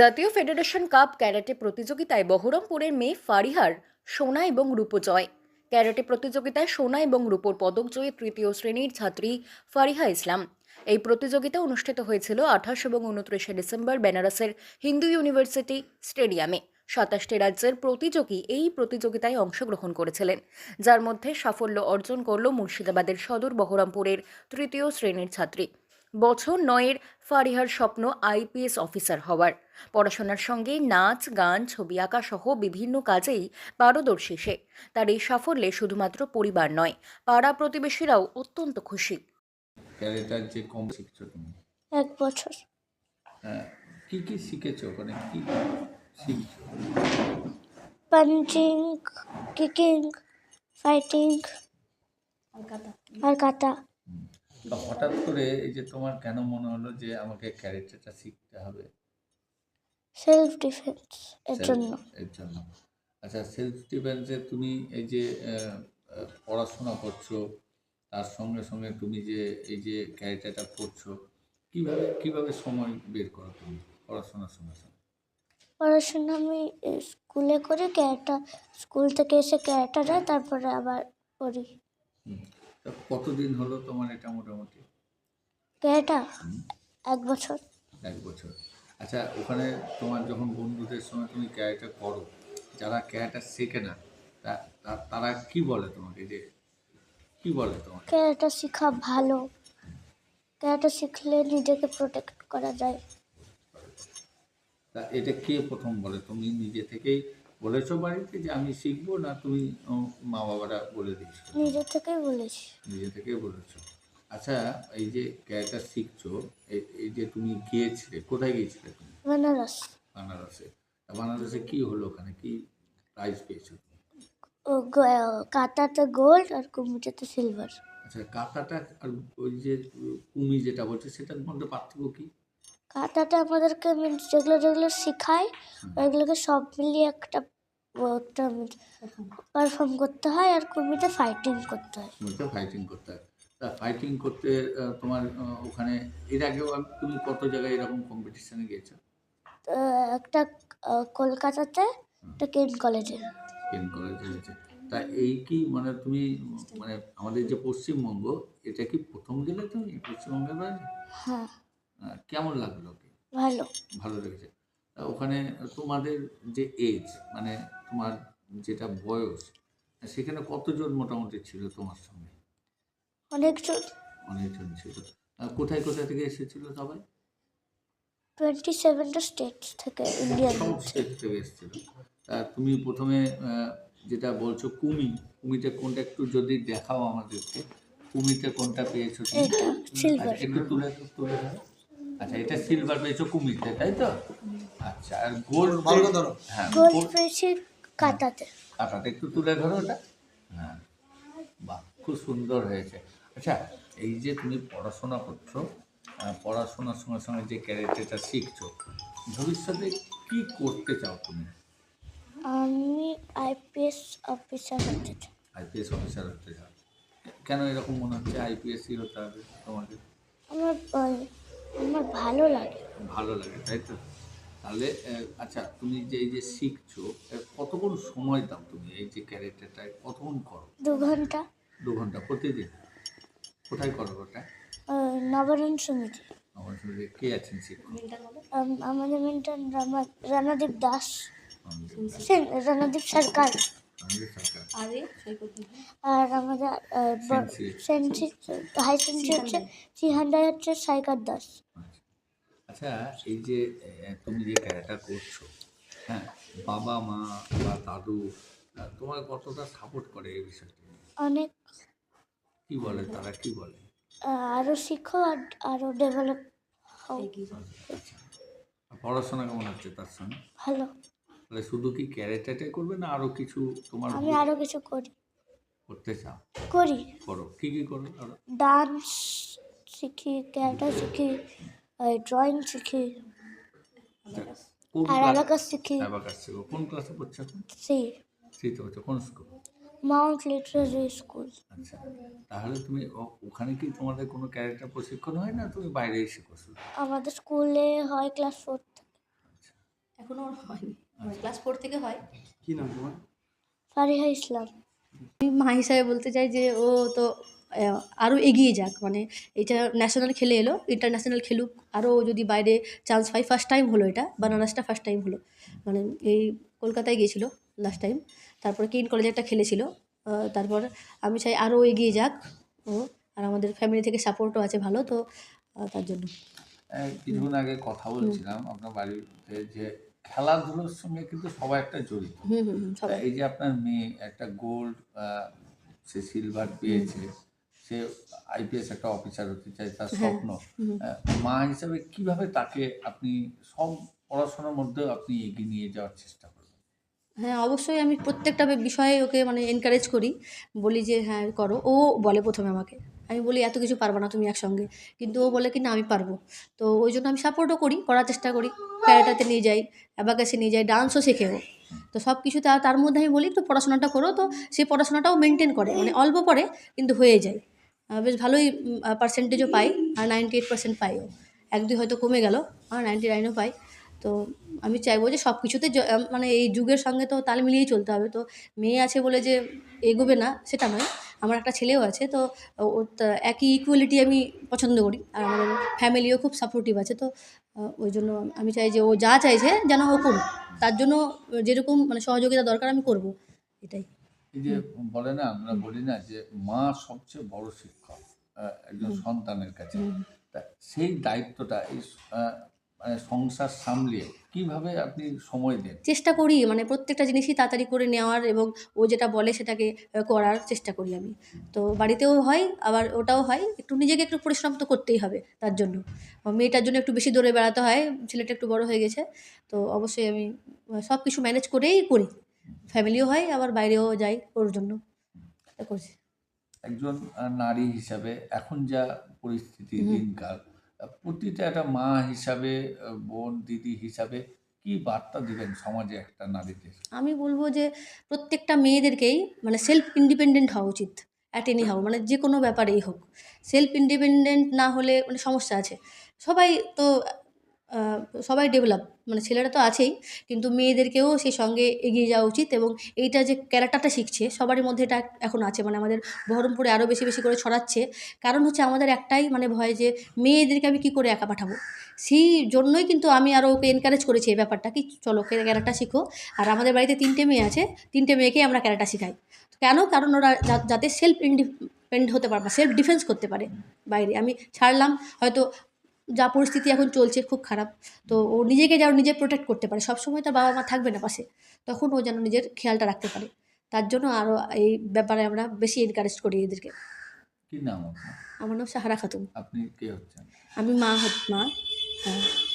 জাতীয় federation cup karate প্রতিযোগিতায় বহরমপুরের মেয়ে ফারিহার সোনা এবং রূপো জয়। ক্যারাটে প্রতিযোগিতায় সোনা এবং রূপোর পদক জয়ী তৃতীয় শ্রেণির ছাত্রী ফারিহা ইসলাম। এই প্রতিযোগিতা অনুষ্ঠিত হয়েছিল আঠাশ এবং উনত্রিশে ডিসেম্বর বেনারসের হিন্দু ইউনিভার্সিটি স্টেডিয়ামে। সাতাশটি রাজ্যের প্রতিযোগী এই প্রতিযোগিতায় অংশগ্রহণ করেছিলেন। যার মধ্যে সাফল্য অর্জন করল মুর্শিদাবাদের সদর বহরমপুরের তৃতীয় শ্রেণির ছাত্রী। বছর নয়ের ফারিহার স্বপ্ন আইপিএস অফিসার হওয়ার। পড়াশোনার সঙ্গে নাচ গান ছবি আঁকা সহ বিভিন্ন কাজেই পারদর্শী সে। তার এই সাফল্যে শুধুমাত্র পরিবার নয় পাড়া প্রতিবেশীরাও অত্যন্ত খুশি। ক্যারেটার যে কম শিখছো তুমি? এক বছর। হ্যাঁ কি কি শিখেছো? ওখানে কি শিখছো? পাঞ্চিং কিকিং ফাইটিং আর কাটা। হঠাৎ করে এই যে তোমার কেন মনে হলো যে আমাকে ক্যারেক্টারটা শিখতে হবে? সেলফ ডিফেন্স এর জন্য। এর জন্য। আচ্ছা সেলফ ডিফেন্সে তুমি এই যে পড়াশোনা করছ তার সঙ্গে সঙ্গে তুমি যে এই যে ক্যারেক্টারটা করছ কীভাবে কীভাবে সময় বের করো তুমি পড়াশোনার সঙ্গে সঙ্গে? পড়াশোনা আমি স্কুলে করি ক্যারেক্টার স্কুল থেকে এসে ক্যারেক্টার যায় তারপরে আবার। তা কতদিন হলো তোমার এটা মোটামুটি? হুম। এক বছর। এক বছর। আচ্ছা ওখানে তোমার যখন বন্ধুদের সঙ্গে তুমি ক্যারেটা করো যারা ক্যারেটা শেখে না তারা কি বলে তোমাকে? যে কি বলে তোমাকে? ক্যারেটা শেখা ভালো। ক্যারেটা শিখলে নিজেকে প্রোটেক্ট করা যায়। তা এটা কে প্রথম বলে? তুমি নিজে থেকেই বলেছ বাড়িতে যে আমি শিখব না তুমি মা বাবারা বলে দিয়েছ? নিজে থেকেই বলেছি। নিজে থেকেই বলেছ। আচ্ছা এই যে ক্যারেটা শিখছো এই- যে তুমি গিয়েছিলে কোথায় গিয়েছিলে তুমি? বেনারস। বানারসে। বানারসে কি হলো ওখানে? কি প্রাইজ পেয়েছ কাটাতে গোল্ড আর কুমিটাতে সিলভার আচ্ছা কাকাটা আর ওই যে কুমি যেটা বলছে সেটার মধ্যে পার্থক্য কি? কাটাটা আমাদেরকে means যেগুলো যেগুলো শেখায় ওইগুলোকে সব মিলিয়ে একটা একটা পারফর্ম করতে হয় আর কুমিতে ফাইটিং করতে হয়। কুমিতে ফাইটিং করতে হয়। তা ফাইটিং করতে তোমার ওখানে এর আগেও তুমি কত জায়গায় এরকম কম্পিটিশনে গিয়েছো? একটা কলকাতাতে একটা কেন কলেজে পেন কলেজে গেছে তা এই কি মানে তুমি মানে আমাদের যে পশ্চিমবঙ্গ এটা কি প্রথম গেলে তুমি পশ্চিমবঙ্গের বাইরে হ্যাঁ। কেমন লাগল ভালো। ভালো লেগেছে। ওখানে তোমাদের যে এজ মানে তোমার যেটা বয়স সেখানে কতজন মোটামুটি ছিল তোমার সঙ্গে? অনেকজন। অনেকজন ছিল। কোথায় কোথায় থেকে এসেছিল সবাই? টোয়েন্টি সেভেনটা স্টেট থেকে ইন্ডিয়ান সব স্টেট থেকে এসেছিল। তুমি প্রথমে যেটা বলছো কুমি কুমিতে কোনটা একটু যদি দেখাও আমাদেরকে। কুমিতে কোনটা পেয়েছ একটু তুলে তুলে। আচ্ছা এটা সিলভার পেয়েছ কুমিতে তাই তো? আচ্ছা আর গোল্ড ভালো ধরো। হ্যাঁ গোল্ড পেয়েছি কাটাতে। কাঁটাটা একটু তুলে ধরো ওটা। হ্যাঁ বাহ খুব সুন্দর হয়েছে। আচ্ছা এই যে তুমি পড়াশোনা করছ পড়াশোনার সঙ্গে সঙ্গে যে ক্যারেক্টারটা শিখছো ভবিষ্যতে কি করতে চাও তুমি? আমি আইপিএস অফিসার হতে চাই। আইপিএস অফিসার হতে চাও। কেন এরকম মনে হচ্ছে আইপিএসসি হতে হবে তোমাকে আমার আমার ভালো লাগে। ভালো লাগে তাই তো? তাহলে আচ্ছা তুমি যে এই যে শিখছো কতক্ষণ সময় দাও তুমি এই যে ক্যারেক্টারটা কতক্ষণ করো? দু ঘণ্টা। দু ঘণ্টা প্রতিদিন? কোথায় করো ওটা? নবরণ সমিতি। আমার সঙ্গে কে আছেন শিক্ষক? আম- আমাদের মেন্টন রানাদীপ দাস। সেন- রানাদীপ সরকার। আর আমাদের হাই সেন্সি হচ্ছে হচ্ছে সাইকার দাস আচ্ছা এই যে তুমি যে করছ হ্যাঁ বাবা মা বা দাদু তোমার কতটা সাপোর্ট করে এই বিষয়টি? অনেক। কি বলে তারা কি বলে? আরও শিখো আর আরও ডেভেলপ হও। আচ্ছা। পড়াশোনা কেমন হচ্ছে তার সঙ্গে? ভালো। তাহলে শুধু কি ক্যারেক্টারটাই করবে না আরও কিছু তোমার আমি আরও কিছু করি। করতে চাও? করি। করো। কি কি করো? আরও ডান্স শিখি ক্যারেক্টার শিখি ড্রয়িং শিখি। আচ্ছা, আর অ্যাবাকাস শিখি। অ্যাবাকাস শেখো। কোন ক্লাসে পড়ছো? এখন সি। থ্রিতে পড়ছো। কোন স্কুল মাউন্ট লিটারারি স্কুল আচ্ছা তাহলে তুমি ও- ওখানে কি তোমাদের কোনো ক্যারেক্টার প্রশিক্ষণ হয় না তুমি বাইরে এসে করছ আমাদের স্কুলে হয় ক্লাস ফোর থেকে। এখনও হয়নি। ক্লাস ফোর থেকে হয়। কি নাম তোমার? ফারিহা ইসলাম। আমি মা হিসাবে বলতে চাই যে ও তো আরও এগিয়ে যাক মানে এটা ন্যাশনাল খেলে এলো ইন্টারন্যাশনাল খেলুক আরও যদি বাইরে চান্স পাই ফার্স্ট টাইম হলো এটা বানারসটা ফার্স্ট টাইম হলো। মানে এই কলকাতায় গিয়েছিল লাস্ট টাইম তারপরে কিন কলেজে একটা খেলেছিল তারপর আমি চাই আরও এগিয়ে যাক ও আর আমাদের ফ্যামিলি থেকে সাপোর্টও আছে ভালো তো তার জন্য। কিছুক্ষণ আগে কথা বলছিলাম আপনার বাড়িতে যে খেলাধুলোর সঙ্গে কিন্তু সবাই একটা জড়িত। হুম হুম হুম এই যে আপনার মেয়ে একটা গোল্ড সে সিলভার পেয়েছে সে আইপিএস একটা অফিসার হতে চায় তার স্বপ্ন। মা হিসাবে কীভাবে তাকে আপনি সব পড়াশোনার মধ্যেও আপনি এগিয়ে নিয়ে যাওয়ার চেষ্টা করবেন? হ্যাঁ অবশ্যই আমি প্রত্যেকটা বিষয়ে ওকে মানে এনকারেজ করি। বলি যে হ্যাঁ করো। ও বলে প্রথমে আমাকে। আমি বলি, এত কিছু পারব না তুমি একসঙ্গে। কিন্তু ও বলে কি, না, আমি পারব। তো ওই জন্য আমি সাপোর্টও করি, করার চেষ্টা করি। ক্যারেটাতে নিয়ে যাই, অ্যাবাকাসে নিয়ে যাই ডান্সও শেখে ও। তো সব কিছু তার তার মধ্যে আমি বলি, একটু পড়াশোনাটা করো। তো সেই পড়াশোনাটাও মেনটেন করে মানে অল্প পরে কিন্তু হয়ে যায়। বেশ ভালোই পার্সেন্টেজও পাই, আর নাইনটি এইট পার্সেন্ট পাইও এক দুই হয়তো কমে গেল, আর নাইনটি নাইনও পাই। তো আমি চাইব যে সব কিছুতে মানে এই যুগের সঙ্গে তো তাল মিলিয়েই চলতে হবে। তো মেয়ে আছে বলে যে এগোবে না, সেটা নয়। আমার একটা ছেলেও আছে তো একই ইকুয়ালিটি আমি পছন্দ করি। আর আমাদের ফ্যামিলিও খুব সাপোর্টিভ আছে তো ওই জন্য আমি চাই যে ও যা চাইছে যেন ও করুক। তার জন্য যেরকম মানে সহযোগিতা দরকার আমি করব এটাই। এই যে বলে না আমরা বলি না যে মা সবচেয়ে বড় শিক্ষক একজন সন্তানের কাছে। সেই দায়িত্বটা এই মানে সংসার সামলিয়ে কীভাবে আপনি সময় দেন? চেষ্টা করি মানে প্রত্যেকটা জিনিসই তাড়াতাড়ি করে নেওয়ার এবং ও যেটা বলে সেটাকে করার চেষ্টা করি আমি। তো বাড়িতেও হয় আবার ওটাও হয় একটু নিজেকে একটু পরিশ্রম তো করতেই হবে তার জন্য। মেয়েটার জন্য একটু বেশি দৌড়ে বেড়াতে হয় ছেলেটা একটু বড় হয়ে গেছে তো অবশ্যই আমি সব কিছু ম্যানেজ করেই করি। ফ্যামিলিও হয় আবার বাইরেও যাই ওর জন্য। করছি। একজন নারী হিসাবে এখন যা পরিস্থিতি দিনকাল প্রতিটা একটা মা হিসাবে, বোন, দিদি হিসাবে কি বার্তা দিবেন সমাজে একটা নারীকে আমি বলব যে প্রত্যেকটা মেয়েদেরকেই মানে সেলফ ইন্ডিপেন্ডেন্ট হওয়া উচিত অ্যাট এনি হাউ মানে যে কোনো ব্যাপারেই হোক। সেলফ ইন্ডিপেন্ডেন্ট না হলে মানে সমস্যা আছে। সবাই তো সবাই ডেভেলপ মানে ছেলেরা তো আছেই, কিন্তু মেয়েদেরকেও সেই সঙ্গে এগিয়ে যাওয়া উচিত এবং এইটা যে ক্যারেক্টারটা শিখছে, সবারই মধ্যে এটা এখন আছে মানে আমাদের বহরমপুরে আরও বেশি বেশি করে ছড়াচ্ছে। কারণ হচ্ছে আমাদের একটাই মানে ভয় যে মেয়েদেরকে আমি কী করে একা পাঠাবো? সেই জন্যই কিন্তু আমি আরও ওকে এনকারেজ করেছি এই ব্যাপারটা কি, চলো ক্যারেক্টার শিখো। আর আমাদের বাড়িতে তিনটে মেয়ে আছে, তিনটে মেয়েকে আমরা ক্যারাটা শেখাই। কেন? কারণ ওরা যাতে সেলফ ইন্ডিপেন্ডেন্ট হতে পারে সেলফ ডিফেন্স করতে পারে বাইরে। আমি ছাড়লাম, হয়তো যা পরিস্থিতি এখন চলছে খুব খারাপ তো ও নিজেকে যেন নিজে প্রোটেক্ট করতে পারে। সবসময় তার বাবা মা থাকবে না পাশে তখন ও যেন নিজের খেয়ালটা রাখতে পারে। তার জন্য আরও এই ব্যাপারে আমরা বেশি এনকারেজ করি এদেরকে। কি নাম আমার নাম সাহারা খাতুন। আপনি কে হচ্ছেন? আমি মা হত মা হ্যাঁ।